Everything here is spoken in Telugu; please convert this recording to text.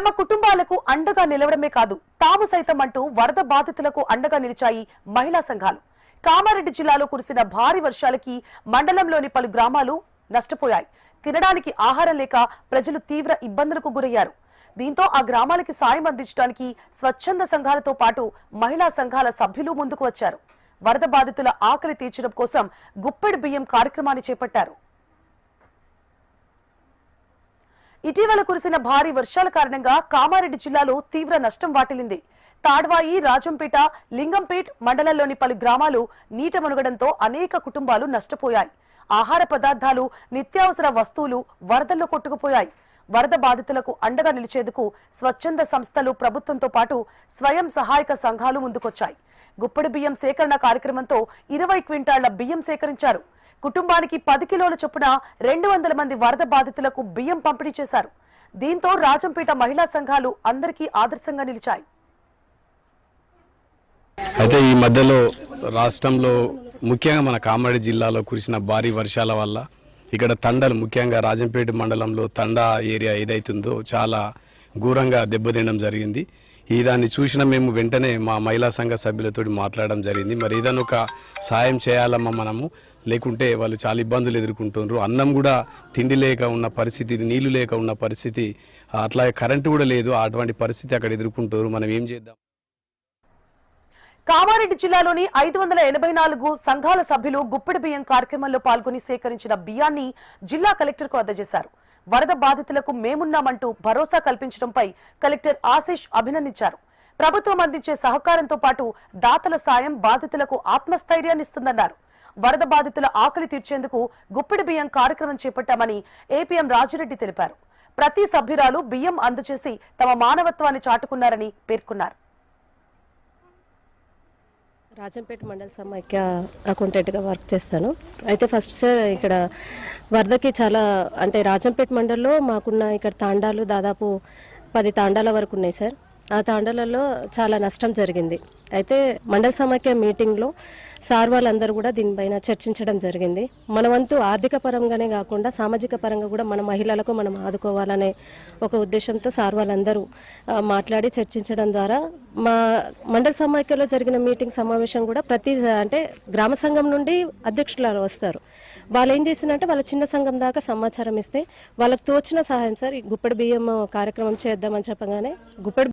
తమ కుటుంబాలకు అండగా నిలవడమే కాదు తాము సైతం అంటూ వరద బాధితులకు అండగా నిలిచాయి మహిళా సంఘాలు. కామారెడ్డి జిల్లాలో కురిసిన భారీ వర్షాలకి మండలంలోని పలు గ్రామాలు నష్టపోయాయి. తినడానికి ఆహారం లేక ప్రజలు తీవ్ర ఇబ్బందులకు గురయ్యారు. దీంతో ఆ గ్రామాలకి సాయం అందించడానికి స్వచ్ఛంద సంఘాలతో పాటు మహిళా సంఘాల సభ్యులు ముందుకు వచ్చారు. వరద బాధితుల ఆకలి తీర్చడం కోసం గుప్పెడు బియ్యం కార్యక్రమాన్ని చేపట్టారు. ఇటీవల కురిసిన భారీ వర్షాల కారణంగా కామారెడ్డి జిల్లాలో తీవ్ర నష్టం వాటిల్లింది. తాడ్వాయి రాజంపేట లింగంపేట్ మండలంలోని పలు గ్రామాలు నీట మునగడంతో అనేక కుటుంబాలు నష్టపోయాయి. ఆహార పదార్థాలు నిత్యావసర వస్తువులు వరదల్లో కొట్టుకుపోయాయి. వరద బాధితులకు అండగా నిలిచేందుకు స్వచ్ఛంద సంస్థలు ప్రభుత్వంతో పాటు స్వయం సహాయక సంఘాలు ముందుకొచ్చాయి. గుప్పడి బియ్యం సేకరణ కార్యక్రమంతో ఇరవై క్వింటాళ్ళ బియ్యం సేకరించారు. కుటుంబానికి పది కిలోల చొప్పున రెండు వందల మంది వరద బాధితులకు బియ్యం పంపిణీ చేశారు. దీంతో రాజంపేట మహిళా సంఘాలు అందరికీ ఆదర్శంగా నిలిచాయి. అయితే ఈ మధ్యలో రాష్ట్రంలో ముఖ్యంగా మన కామారెడ్డి జిల్లాలో కురిసిన భారీ వర్షాల వల్ల ఇక్కడ తండలు ముఖ్యంగా రాజంపేట మండలంలో తండా ఏరియా ఏదైతుందో చాలా ఘోరంగా దెబ్బతినడం జరిగింది. ఈ దాన్ని చూసిన మేము వెంటనే మా మహిళా సంఘ సభ్యులతో మాట్లాడడం జరిగింది. మరి ఏదైనా ఒక సాయం చేయాలమ్మా మనము? లేకుంటే వాళ్ళు చాలా ఇబ్బందులు ఎదుర్కొంటున్నారు అన్నం కూడా తిండి లేక ఉన్న పరిస్థితి నీళ్ళు లేక ఉన్న పరిస్థితి అట్లాగే కరెంటు కూడా లేదు. అటువంటి పరిస్థితి అక్కడ ఎదుర్కొంటారు మనం ఏం చేద్దాం? కామారెడ్డి జిల్లాలోని ఐదు వందల ఎనభై నాలుగు సంఘాల సభ్యులు గుప్పెడి బియ్యం కార్యక్రమంలో పాల్గొని సేకరించిన బియ్యాన్ని జిల్లా కలెక్టర్కు అందజేశారు. వరద బాధితులకు మేమున్నామంటూ భరోసా కల్పించడంపై కలెక్టర్ ఆశీష్ అభినందించారు. ప్రభుత్వం అందించే సహకారంతో పాటు దాతల సాయం బాధితులకు ఆత్మస్థైర్యాన్నిస్తుందన్నారు వరద బాధితుల ఆకలి తీర్చేందుకు గుప్పెడి బియ్యం కార్యక్రమం చేపట్టామని ఏపీఎం రాజిరెడ్డి తెలిపారు. ప్రతి సభ్యురాలు బియ్యం అందజేసి తమ మానవత్వాన్ని చాటుకున్నారని పేర్కొన్నారు. రాజంపేట మండల సమైక్య అకౌంటెంట్గా వర్క్ చేస్తాను. అయితే ఫస్ట్ సార్ ఇక్కడ వరదకి చాలా అంటే రాజంపేట మండల్లో మాకున్న ఇక్కడ తాండాలు దాదాపు పది తాండాల వరకు ఉన్నాయి సార్. ఆ తాండాలలో చాలా నష్టం జరిగింది. అయితే మండల సమైక్య మీటింగ్లో సార్ వాళ్ళందరూ కూడా దీనిపైన చర్చించడం జరిగింది. మన వంతు ఆర్థిక పరంగానే కాకుండా సామాజిక పరంగా కూడా మన మహిళలకు మనం ఆదుకోవాలనే ఒక ఉద్దేశంతో సార్ వాళ్ళందరూ మాట్లాడి చర్చించడం ద్వారా మా మండల సమాఖ్యలో జరిగిన మీటింగ్ సమావేశం కూడా ప్రతి అంటే గ్రామ సంఘం నుండి అధ్యక్షులు వస్తారు. వాళ్ళు ఏం చేసినంటే వాళ్ళ చిన్న సంఘం దాకా సమాచారం ఇస్తే వాళ్ళకి తోచిన సహాయం సార్ ఈ గుప్పెడి బియ్యం కార్యక్రమం చేద్దామని చెప్పగానే గుప్పెడి